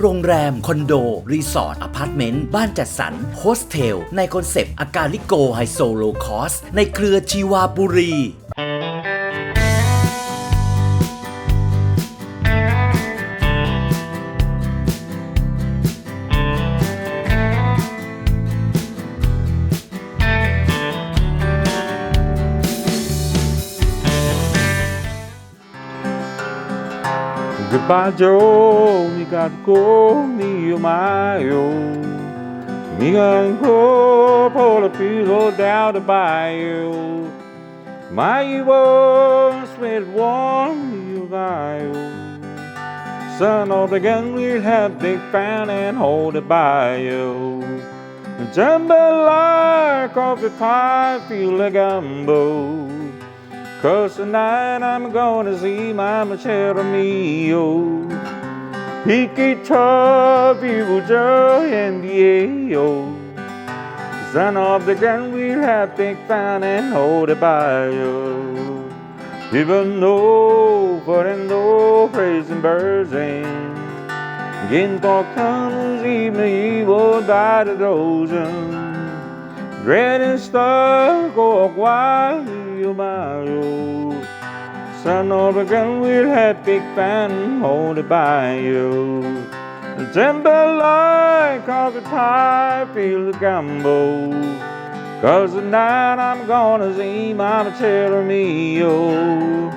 โรงแรม คอนโด รีสอร์ทอพาร์ตเมนต์ บ้านจัดสรรโฮสเทล ในคอนเซปต์อากาลิโกไฮโซโลคอสในเครือชีวาบุรี 빠져 네가 꼭네 마요 네가 pull a 피로 down the bayou My words will warm you 가요 Son of the gun will have they found and hold the bayou Jumble like coffee pie feel a gumbo Cause tonight I'm gonna see Mama top, you Joe and the AO. Son of the gun, we'll have big fun and hold it by you. People know, for them know, praising birds and getting for comes evening evil by the dozen. Dread and star go while you Son of a gun will have big fan hold it by you. Timber like coffee pie, feel the gumbo. Cause tonight I'm gonna see Mama telling me, yo.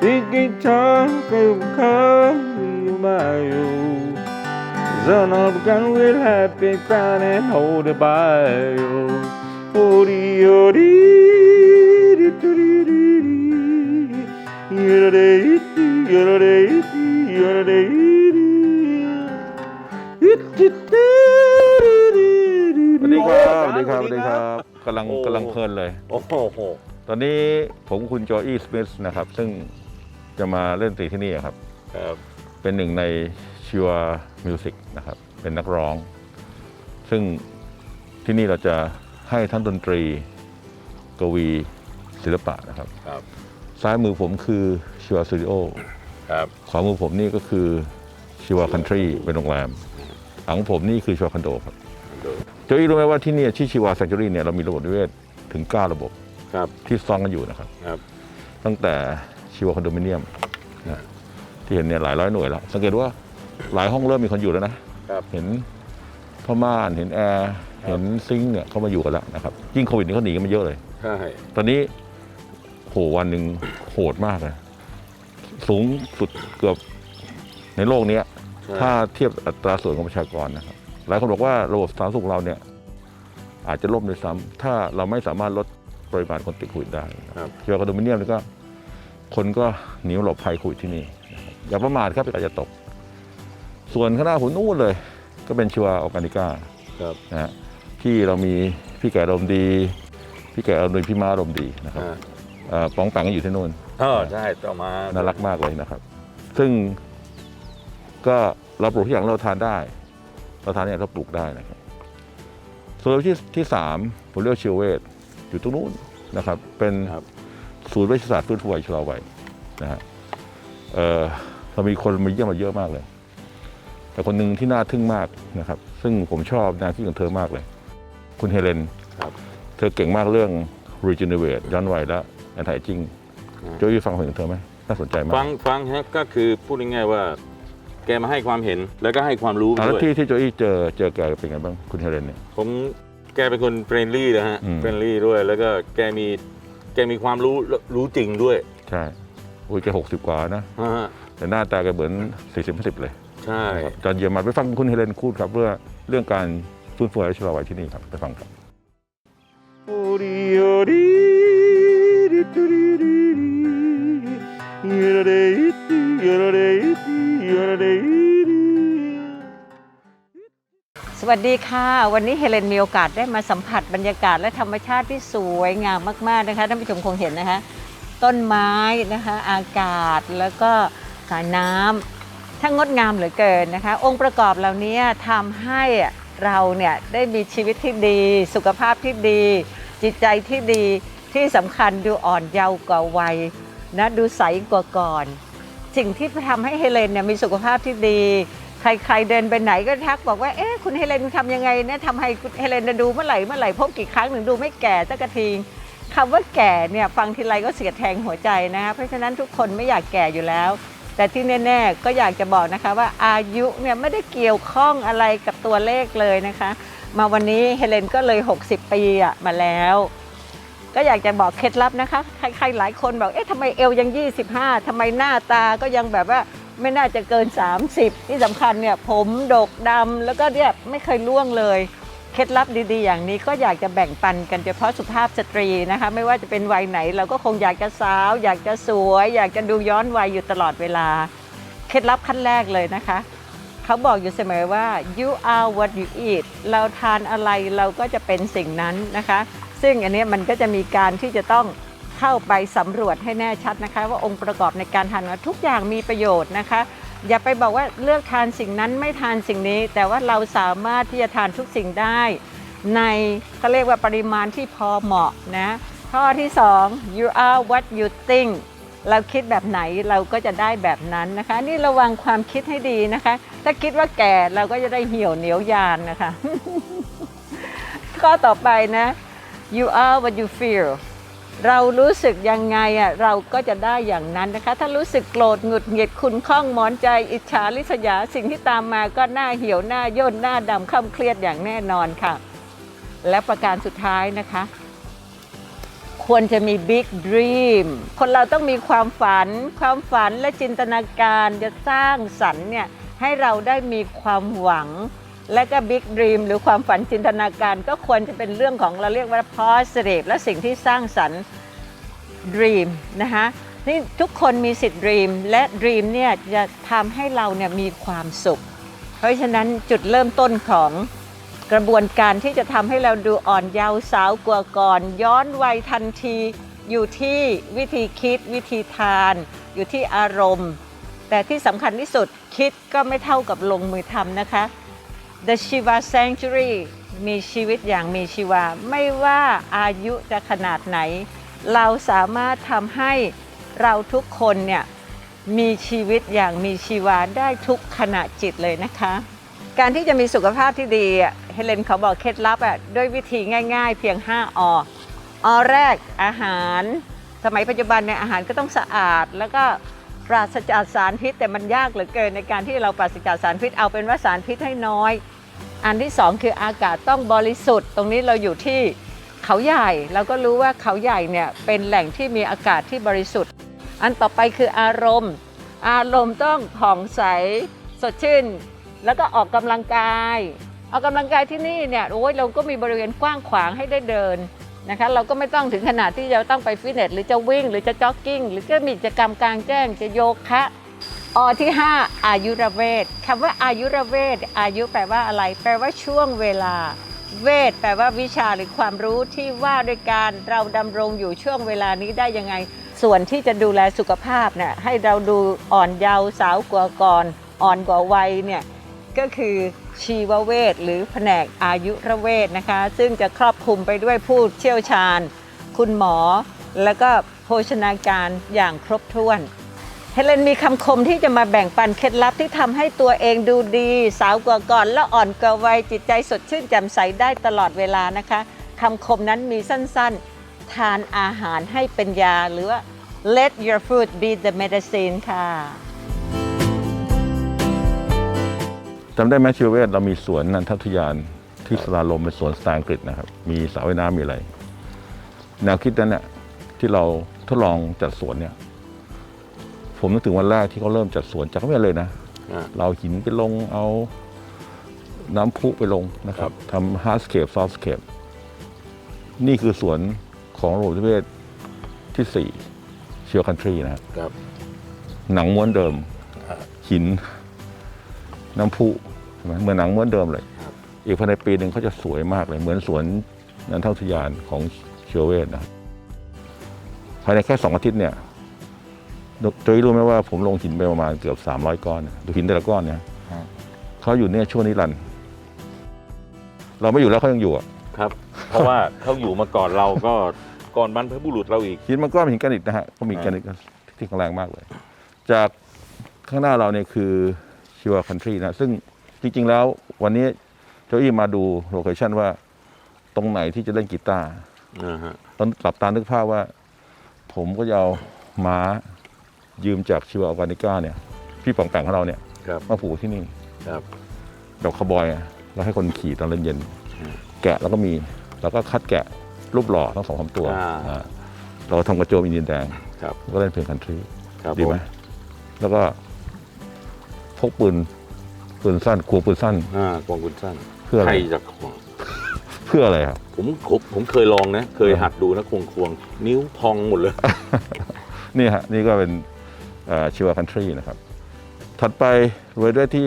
Big guitar, go come, you my yo. Son of a gun will have big fan and hold it by you. Odi, odi, สวัสดีครับสวัสดีครับสวัสดีครับกำลังโอ้กำลังเพลินเลย โอ้โหตอนนี้ผมคุณโจอี้สมิธนะครับ ซึ่งจะมาเล่นดนตรีที่นี่ครับ ครับเป็นหนึ่งในชิวามิวสิกนะครับ เป็นนักร้อง ซึ่งที่นี่เราจะให้ทั้งดนตรี กวีศิลปะนะครับ ครับ ซ้ายมือผมคือชิวาสตูดิโอครับขวามือผมนี่ก็คือชิวาคันทรีเป็นโรงแรมหลังผมนี่คือชิวาคอนโดครับโจอี้รู้ไหมว่าที่เนี่ยที่ชิวาแซงจูรี่เนี่ยเรามีระบบนิเวศถึง 9 ระบบครับที่ซ้อนกันอยู่นะครับ ครับ ตั้งแต่ชีวคอนโดมิเนียมนะที่เห็นเนี่ยหลายร้อยหน่วยแล้ว สังเกตว่าหลายห้องเริ่มมีคนอยู่แล้วนะครับเห็นผ้าม่านเห็นแอร์เห็นซิงค์เนี่ยเข้ามาอยู่กันแล้วนะครับยิ่งโควิดนี่เขาหนีกันมาเยอะเลย ใช่ ตอนนี้ โหวันหนึ่งโหดมากเลยสูงสุดเกือบในโลกเนี้ย ถ้าเทียบอัตราส่วนของประชากรนะครับ หลายคนบอกว่าระบบสาธารณสุขเราเนี่ย อาจจะล่มด้วยซ้ำถ้าเราไม่สามารถลดปริมาณคนติดโควิดได้นะครับเกี่ยวกับคอนโดมิเนียมนี่ก็ คนก็หนีหลบภัยโควิดที่นี่นะครับอย่าประมาทครับอาจจะตก ส่วนข้างหน้าผมนู่นเลย ก็เป็นชิวาออร์แกนิก้าครับนะฮะที่เรามีพี่แก่อารมณ์ดี พี่แก่อารมณ์ดีพี่ม้าอารมณ์ดีนะครับอ่าเอ่อ ป๋องแปงก็อยู่ที่นู่นเออใช่ต้องมาน่ารักมากเลยนะครับ ซึ่งก็เราปลูกทุกอย่างเราทานได้เราทานเนี่ยเราปลูกได้นะครับส่วนที่ที่สามผมเรียกว่าชิวเวทอยู่ตรงนู้นนะครับ เป็นครับศูนย์วิทยาศาสตร์ฟื้นฟูวัยชะลอวัยนะฮะเอ่อเรามีคนมาเยี่ยมมาเยอะมากเลย แต่คนหนึ่งที่น่าทึ่งมากนะครับ ซึ่งผมชอบแนวคิดของเธอมากเลย คุณเฮเลนครับเธอเก่งมากเรื่อง regenerate ย้อนวัยและ anti aging อืมโจยฟังเพลงของเธอไหมน่าสนใจมากฟังฟังฮะก็คือพูดง่ายๆว่า แกมาให้ความเห็นแล้วก็ให้ความรู้อ่าแล้วด้วยที่ที่โจอี้เจอเจอแกเป็นไงบ้างคุณเฮเลนเนี่ยผมแกเป็นคนเฟรนลี่นะฮะอืมเฟรนลี่ด้วย แล้วก็แกมีแกมีความรู้รู้จริงด้วย ใช่อุ้ยแกหกสิบกว่านะฮะแต่หน้าตาแกเหมือนสี่สิบห้าสิบเลยใช่ครับจอนเยี่ยมมากไปฟังคุณเฮเลนพูดครับเรื่องเรื่องการฟื้นฟูและชะลอวัยที่นี่ครับไปฟังครับ Odi, odi, di, di, di, di, สวัสดีค่ะ วันนี้เฮเลนมีโอกาสได้มาสัมผัสบรรยากาศและธรรมชาติที่สวยงามมาก ๆ นะคะท่านผู้ชมคงเห็นนะคะ ต้นไม้นะคะอากาศแล้วก็สายน้ำทั้งงดงามเหลือเกินนะคะ องค์ประกอบเหล่านี้ทำให้เราเนี่ยได้มีชีวิตที่ดี สุขภาพที่ดี จิตใจที่ดี ที่สำคัญดูอ่อนเยาว์กว่าวัยนะดูใสกว่าก่อน สิ่งที่ทำให้เฮเลนเนี่ยมีสุขภาพที่ดี ใครๆเดินไปไหนก็ทักบอกว่าเอ๊ะคุณเฮเลนทำยังไงเนี่ยทำให้คุณเฮเลนดูเมื่อไหร่เมื่อไหร่พบกี่ครั้งหนึ่งดูไม่แก่สักทีคำว่าแก่เนี่ยฟังทีไรก็เสียดแทงหัวใจนะคะเพราะฉะนั้นทุกคนไม่อยากแก่อยู่แล้ว แต่ที่แน่ๆก็อยากจะบอกนะคะว่าอายุเนี่ยไม่ได้เกี่ยวข้องอะไรกับตัวเลขเลยนะคะ มาวันนี้เฮเลนก็เลย 60 ปีอะมาแล้ว ก็อยากจะบอกเคล็ดลับนะคะ ใครๆหลายคนบอก เอ๊ะทำไมเอวยัง 25ทำไมหน้าตาก็ยังแบบว่าไม่น่าจะเกิน 30 ที่สำคัญเนี่ยผมดกดำแล้วก็เนี่ยไม่เคยล่วงเลย เคล็ดลับดีๆ อย่างนี้ก็อยากจะแบ่งปันกันเฉพาะสุภาพสตรีนะคะ ไม่ว่าจะเป็นวัยไหน เราก็คงอยากจะสาว อยากจะสวย อยากจะดูย้อนวัยอยู่ตลอดเวลา เคล็ดลับขั้นแรกเลยนะคะเขาบอกอยู่เสมอว่า you are what you eat เราทานอะไรเราก็จะเป็นสิ่งนั้นนะคะ ซึ่งอันนี้มันก็จะมีการที่จะต้องเข้าไปสำรวจให้แน่ชัดนะคะ ว่าองค์ประกอบในการทานทุกอย่างมีประโยชน์นะคะ อย่าไปบอกว่าเลือกทานสิ่งนั้นไม่ทานสิ่งนี้ แต่ว่าเราสามารถที่จะทานทุกสิ่งได้ ในเขาเรียกว่าปริมาณที่พอเหมาะนะข้อที่ 2 you are what you think เราคิดแบบไหนเราก็จะได้แบบนั้นนะคะ นี่ระวังความคิดให้ดีนะคะ ถ้าคิดว่าแก่เราก็จะได้เหี่ยวเหนียวยานนะคะ ข้อต่อไปนะ you are what you feel เรารู้สึกยังไงอะเราก็จะได้อย่างนั้นนะคะ ถ้ารู้สึกโกรธหงุดหงิดคุณข้องหมอนใจอิจฉาริษยาสิ่งที่ตามมาก็หน้าเหี่ยวหน้าย่นหน้าดำข้าเครียดอย่างแน่นอนค่ะ และประการสุดท้ายนะคะ ควรจะมี Big Dream คนเราต้องมีความฝัน ความฝันและจินตนาการจะสร้างสรรค์เนี่ยให้เราได้มีความหวัง และก็ Big Dream หรือความฝันจินตนาการก็ควรจะเป็นเรื่องของเราเรียกว่า positive และสิ่งที่สร้างสรรค์ Dream นะคะนี่ทุกคนมีสิทธิ์ Dream และ Dream เนี่ยจะทำให้เราเนี่ยมีความสุข เพราะฉะนั้นจุดเริ่มต้นของกระบวนการที่จะทำให้เราดูอ่อนเยาว์สาวกว่าก่อน ย้อนวัยทันที อยู่ที่วิธีคิดวิธีทาน อยู่ที่อารมณ์ แต่ที่สำคัญที่สุดคิดก็ไม่เท่ากับลงมือทำนะคะ The Shiva Sanctuary มีชีวิตอย่างมีชีวา ไม่ว่าอายุจะขนาดไหน เราสามารถทำให้เราทุกคนเนี่ยมีชีวิตอย่างมีชีวาได้ทุกขณะจิตเลยนะคะ การที่จะมีสุขภาพที่ดีเฮเลนเขาบอกเคล็ดลับอะด้วยวิธีง่าย ๆ เพียง5ออแรกอาหาร สมัยปัจจุบันเนี่ยอาหารก็ต้องสะอาดแล้วก็ ปราศจากสารพิษแต่มันยากเหลือเกินในการที่เราปราศจากสารพิษเอาเป็นว่าสารพิษให้น้อย อันที่สองคืออากาศต้องบริสุทธิ์ ตรงนี้เราอยู่ที่เขาใหญ่เราก็รู้ว่าเขาใหญ่เนี่ยเป็นแหล่งที่มีอากาศที่บริสุทธิ์ อันต่อไปคืออารมณ์ อารมณ์ต้องผ่องใสสดชื่น แล้วก็ออกกำลังกาย ออกกำลังกายที่นี่เนี่ยโอ้ยเราก็มีบริเวณกว้างขวางให้ได้เดิน นะคะเราก็ไม่ต้องถึงขนาดที่จะต้องไปฟิตเนสหรือจะวิ่งหรือจะจ็อกกิ้งหรือก็มีกิจกรรมกลางแจ้งจะโยคะอที่ 5 อายุรเวทคำว่าอายุรเวทอายุแปลว่าอะไร แปลว่าช่วงเวลา เวทแปลว่าวิชาหรือความรู้ที่ว่าด้วยการเราดำรงอยู่ช่วงเวลานี้ได้ยังไง ส่วนที่จะดูแลสุขภาพเนี่ยให้เราดูอ่อนเยาว์สาวกว่าก่อน อ่อนกว่าวัยเนี่ยก็คือ ชีวเวทหรือแผนกอายุรเวทนะคะ ซึ่งจะครอบคลุมไปด้วยผู้เชี่ยวชาญ คุณหมอ แล้วก็โภชนาการอย่างครบถ้วน เฮเลนมีคำคมที่จะมาแบ่งปันเคล็ดลับที่ทำให้ตัวเองดูดี สาวกว่าก่อนและอ่อนกว่าวัยจิตใจสดชื่นแจ่มใสได้ตลอดเวลานะคะคำคมนั้นมีสั้นๆ ทานอาหารให้เป็นยาหรือว่า let your food be the medicine ค่ะ จำได้ไหมชีวเวศเรามีสวนนันทอุทยานที่สลาลมเป็นสวนสไตล์อังกฤษนะครับ มีสระว่ายน้ำมีอะไร แนวคิดนั้นเนี่ยที่เราทดลองจัดสวนเนี่ย ผมนึกถึงวันแรกที่เขาเริ่มจัดสวนจากไม่เลยนะ อ่า เราหินไปลงเอาน้ำพุไปลงนะครับทำฮาร์ดสเคปซอฟต์สเคปนี่คือสวนของระบบนิเวศที่สี่เชียวคันทรีนะครับครับหนังม้วนเดิมครับหิน น้ำพุใช่ไหมเหมือนหนังม้วนเดิมเลยครับอีกภายในปีหนึ่งเขาจะสวยมากเลย เหมือนสวนนันทอุทยานของเชอเวตนะครับภายในแค่สองอาทิตย์เนี่ยโจยรู้ไหมว่าผมลงหินไปประมาณเกือบ 300 ก้อนดูหินแต่ละก้อนเนี่ยเขาอยู่เนี่ยช่วงนิรันดร์เราไม่อยู่แล้วเขายังอยู่อะครับ เพราะว่าเขาอยู่มาก่อนเราก็ก่อนบรรพบุรุษเราอีกหินมันก็เป็นหินแกรนิตนะฮะก็มีแกรนิตที่แข็งแรงมากเลย จากข้างหน้าเราเนี่ยคือ ชิวาคันทรีนะซึ่งจริง ๆ แล้ววันนี้โจอี้มาดูโลเคชันว่าตรงไหนที่จะเล่นกีตาร์นะฮะตอนหลับตานึกภาพว่า ผมก็จะเอาม้ายืมจากชิวาออร์แกนิก้าเนี่ย พี่ป่องแปงของเราเนี่ย ครับมาผูกที่นี่ครับแบบคาวบอยอะแล้วให้คนขี่ตอนเย็นอืมๆแกะแล้วก็มี แล้วก็คัดแกะรูปหล่อทั้งสองสามตัวอ่า อ่าเราก็ทำกระโจมอินเดียนแดงครับก็เล่นเพลงคันทรี ครับดีไหมผแล้วก็ พกปืนปืนสั้นกลัวปืนสั้น อ่ากองคุณสั้นเพื่ออะไร ใครจะควงเพื่ออะไรครับ ผมผมผมเคยลองนะ เคยหัดดูนะควงควงนิ้วพองหมดเลย นี่ฮะนี่ก็เป็นชิวาคันทรีนะครับ ถัดไปรวยด้วยที่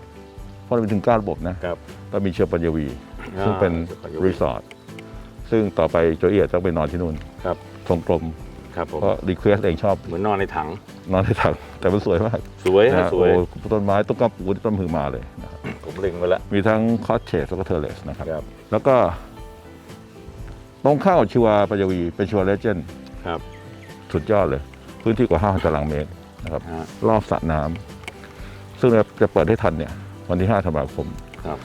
5 เพราะเรามีถึง 9 ระบบนะครับเรามีเชียวปัญญวี ซึ่งเป็นอ่าเชียวปัญญวีรีสอร์ทซึ่งต่อไปโจเอียต้องไปนอนที่นู่นครับ ทรงกลม ครับผมเพราะรีเควสเองชอบเหมือนนอนในถัง นอนที่ถังแต่มันสวยมากสวยนะฮะฮะสวย โอ้ต้นไม้ต้นกระปูที่ต้นมือมาเลยนะครับผมเล็งไว้แล้วมีทั้งคอสเชสแล้วก็เทเลสนะครับ ครับ แล้วก็ตรงข้ามกับชิวาปัญญวีเป็นชิวาเลเจนด์ครับ สุดยอดเลย พื้นที่กว่า5,000ตารางเมตรนะครับ ฮะ รอบสระน้ำซึ่งจะเปิดให้ทันเนี่ย วันที่5ธันวาคมครับ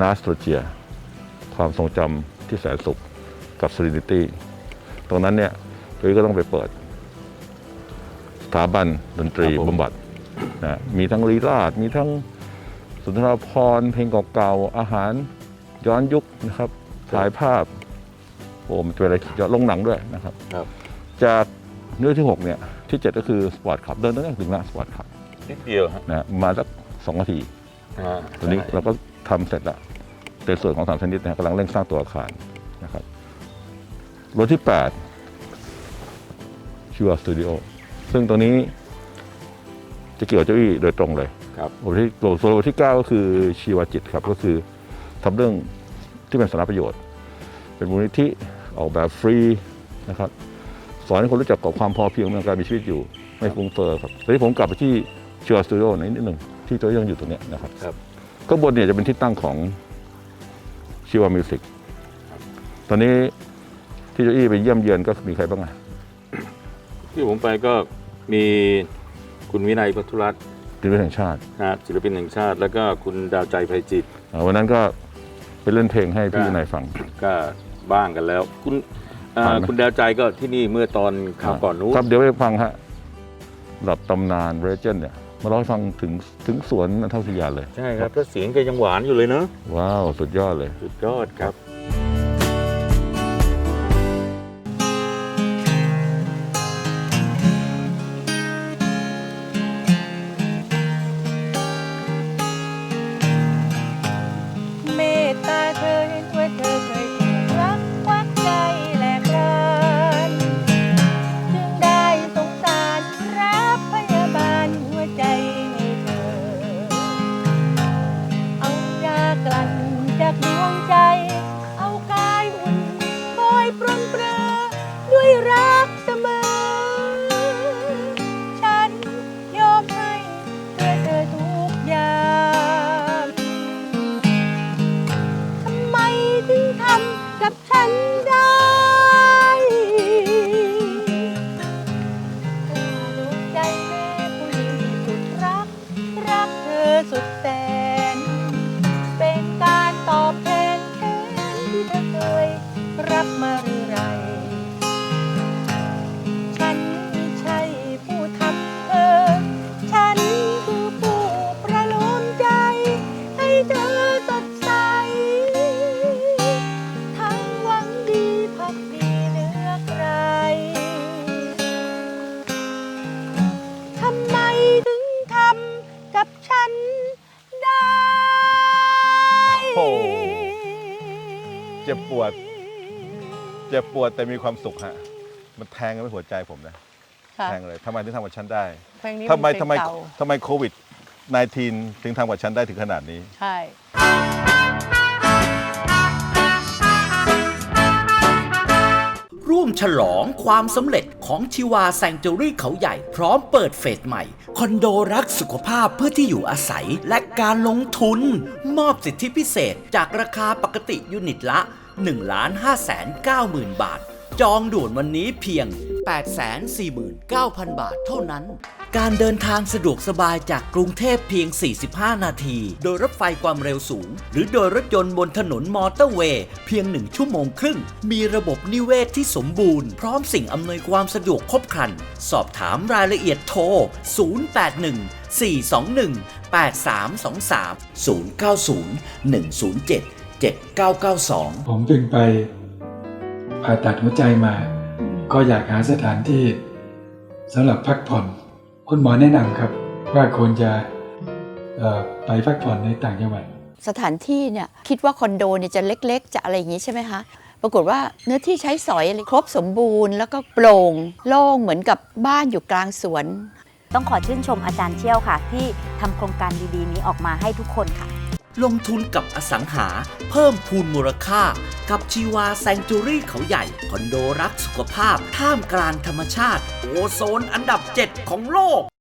นาสโตรเจีย ความทรงจำที่แสนสุขกับ Serenity ตรงนั้นเนี่ยจุ้ยก็ต้องไปเปิดส ถาบันดนตรีครับผม บำบัดนะมีทั้งลีลาดมีทั้งสุนทรภรณ์เพลงเก่าๆอาหารย้อนยุคนะครับถ่ายภาพโอ้มันจะเป็นอะไรยอดลงหนังด้วยนะครับ ครับจากเนื้อที่ 6 เนี่ย ที่ 7 ก็คือสปอร์ตขับเดินตั้งแต่ถึงละสปอร์ตขับนิดเดียวฮะนะมาสักสองนาที อ่าตอนนี้เราก็ทำเสร็จแล้วในส่วนของสามชนิดนะกำลังเร่งสร้างตัวอาคารนะครับรถที่8ชิวาสตูดิโอ ซึ่งตรงนี้จะเกี่ยวกับเจ้าอี้โดยตรงเลยครับรถที่ส่วนรถที่ 9 ก็คือชีวาจิตครับ ก็คือทำเรื่องที่เป็นสาระประโยชน์ เป็นมูลนิธิออกแบบฟรีนะครับ สอนให้คนรู้จักกับความพอเพียงในการมีชีวิตอยู่ ไม่ฟุ้งเฟ้อครับตอนนี้ผมกลับไปที่ชิวาสตูดิโอนิดหนึ่งที่ตัวยังอยู่ตรงเนี้ยนะครับครับข้างบนเนี่ยจะเป็นที่ตั้งของชิวามิวสิกตอนนี้ที่โจอี้ไปเยี่ยมเยือนก็มีใครบ้างอะที่ผมไปก็ มีคุณวินัยพัทุรัตน์ศิลปินแห่งชาตินะฮะศิลปินแห่งชาติ แล้วก็คุณดาวใจไพจิตร อ่าวันนั้นก็ไปเล่นเพลงให้พี่ครับนายฟัง ก็บ้างกันแล้ว คุณอ่าผ่านไหม คุณดาวใจก็ที่นี่เมื่อตอนข่าวก่อนนู้นครับเดี๋ยวไปฟังฮะหลับตำนานเรเจนเนี่ยมาเล่าให้ฟังถึงถึงสวนนันทวิทยาเลย ใช่ครับแล้วเสียงแกยังหวานอยู่เลยเนอะว้าว สุดยอดเลย สุดยอดครับ บปวดแต่มีความสุขฮะมันแทงกันไปหัวใจผมนะะแทงเลยทำไมถึงทำกับฉันได้เพลทำไมนเพทำไมเก่าทำไมโควิด -19 ถึงทำกับฉันได้ถึงขนาดนี้ ใช่ ร่วมฉลองความสำเร็จของชิวาแซงเจอรี่ เขาใหญ่พร้อมเปิดเฟสใหม่ คอนโดรักสุขภาพเพื่อที่อยู่อาศัยและการลงทุน มอบสิทธิพิเศษจากราคาปกติยูนิตละ 1 5 9 0 0 0 บาท จองด่วนวันนี้เพียง 849,000 บาทเท่านั้น การเดินทางสะดวกสบายจากกรุงเทพเพียง 45 นาที โดยรถไฟความเร็วสูง หรือโดยรถยนต์บนถนนมอเตอร์เวย์เพียง 1 ชั่วโมงครึ่ง มีระบบนิเวศที่สมบูรณ์ พร้อมสิ่งอำนวยความสะดวกครบครัน สอบถามรายละเอียดโทร 081 421 8323 090 107 7992 ผมเพิ่งไปผ่าตัดหัวใจมา ก็อยากหาสถานที่สำหรับพักผ่อน คุณหมอแนะนำครับ ว่าควรจะเอ่อไปพักผ่อนในต่างจังหวัดสถานที่เนี่ยคิดว่าคอนโดเนี่ยจะเล็กๆ จะอะไรอย่างนี้ใช่ไหมคะ ปรากฏว่าเนื้อที่ใช้สอยอะไรครบสมบูรณ์ แล้วก็โปร่งโล่งเหมือนกับบ้านอยู่กลางสวน ต้องขอชื่นชมอาจารย์เชี่ยวค่ะ ที่ทำโครงการดีๆ นี้ออกมาให้ทุกคนค่ะ ลงทุนกับอสังหา เพิ่มพูนมูลค่า กับชีวาแซงจูรี่เขาใหญ่ คอนโดรักสุขภาพ ท่ามกลางธรรมชาติ โอโซนอันดับ 7 ของโลก